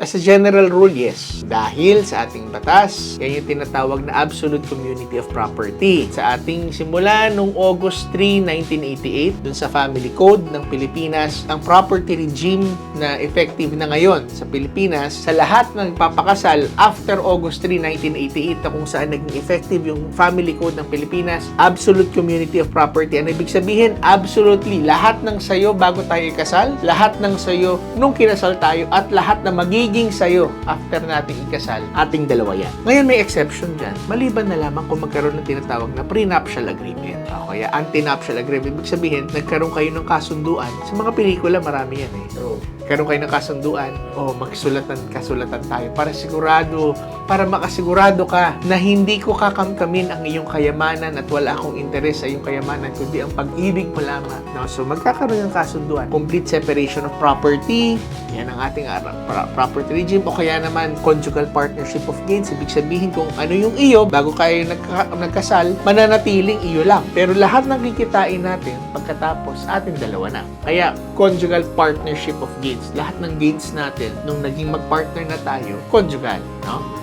As a general rule, yes. Dahil sa ating batas, yan yung tinatawag na absolute community of property. Sa ating simula noong August 3, 1988, dun sa Family Code ng Pilipinas, ang property regime na effective na ngayon sa Pilipinas, sa lahat ng papakasal after August 3, 1988, na kung saan naging effective yung Family Code ng Pilipinas, absolute community of property. Ano ibig sabihin? Absolutely, lahat ng sayo bago tayo ikasal, lahat ng sayo nung kinasal tayo, at lahat na magiging sayo after nating ikasal, ating dalawa yan. Ngayon may exception dyan, maliban na lamang kung magkaroon ng tinatawag na prenuptial agreement. O kaya antinuptial agreement, ibig sabihin, nagkaroon kayo ng kasunduan. Sa mga pelikula, marami yan eh. Karoon kayo ng kasunduan o magsulatan kasulatan tayo para sigurado para makasigurado ka na hindi ko kakamkamin ang iyong kayamanan at wala akong interes sa iyong kayamanan kundi ang pag-ibig mo lamang. No? So magkakaroon ng kasunduan. Complete separation of property, yan ang ating pra- property regime o kaya naman conjugal partnership of gains. Ibig sabihin kung ano yung iyo bago kayo nagka- nagkasal, mananatiling iyo lang. Pero lahat ng kikitain natin pagkatapos ating dalawa na. Kaya conjugal partnership of gains. Lahat ng gains natin nung naging mag-partner na tayo, conjugal. No?